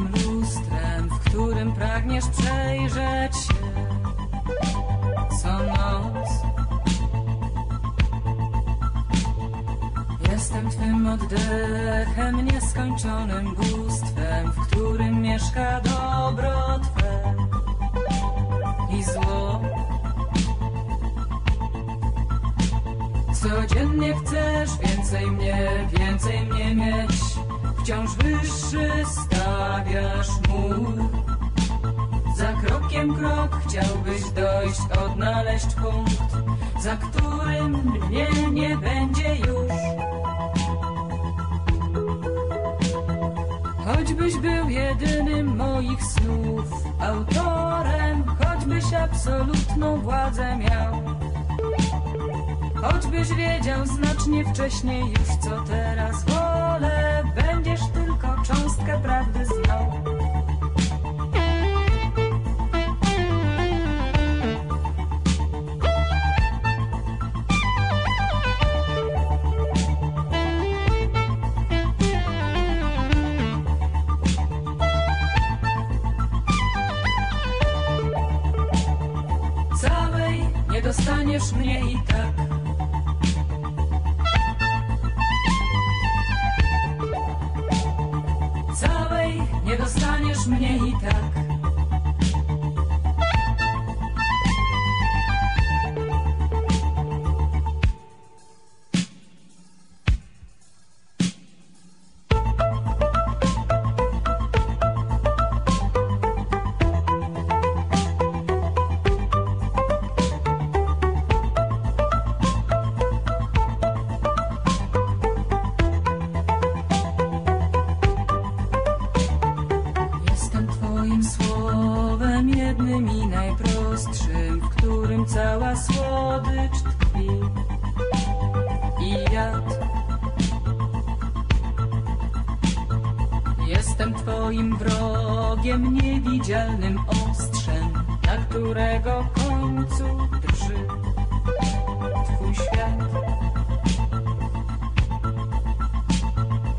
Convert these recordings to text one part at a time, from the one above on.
lustrem, w którym pragniesz przejrzeć się co noc. Jestem twym oddechem, nieskończonym bóstwem, w którym mieszka dobro Twe i zło. Codziennie chcesz więcej mnie, więcej mnie mieć wciąż wyższy stawiasz mur. Za krokiem krok chciałbyś dojść, odnaleźć punkt, za którym mnie nie będzie już. Choćbyś był jedynym moich snów, autorem, choćbyś absolutną władzę miał. Choćbyś wiedział znacznie wcześniej już co teraz wolę, będziesz tylko cząstkę prawdy znał. Nie dostaniesz mnie i tak. Nie dostaniesz mnie i tak. Twoim wrogiem, niewidzialnym ostrzem, na którego końcu drży Twój świat.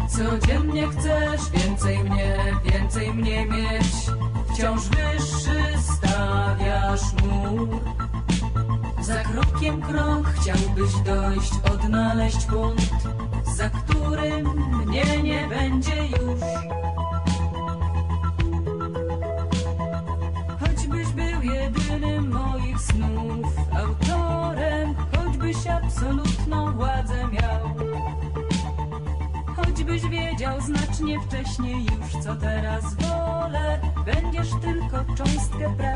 Codziennie chcesz więcej mnie, więcej mnie mieć. Wciąż wyższy stawiasz mur. Za krokiem krok chciałbyś dojść, odnaleźć punkt, za którym mnie nie będzie już. Absolutną władzę miał. Choćbyś wiedział znacznie wcześniej już, co teraz wolę, będziesz tylko cząstkę prawdy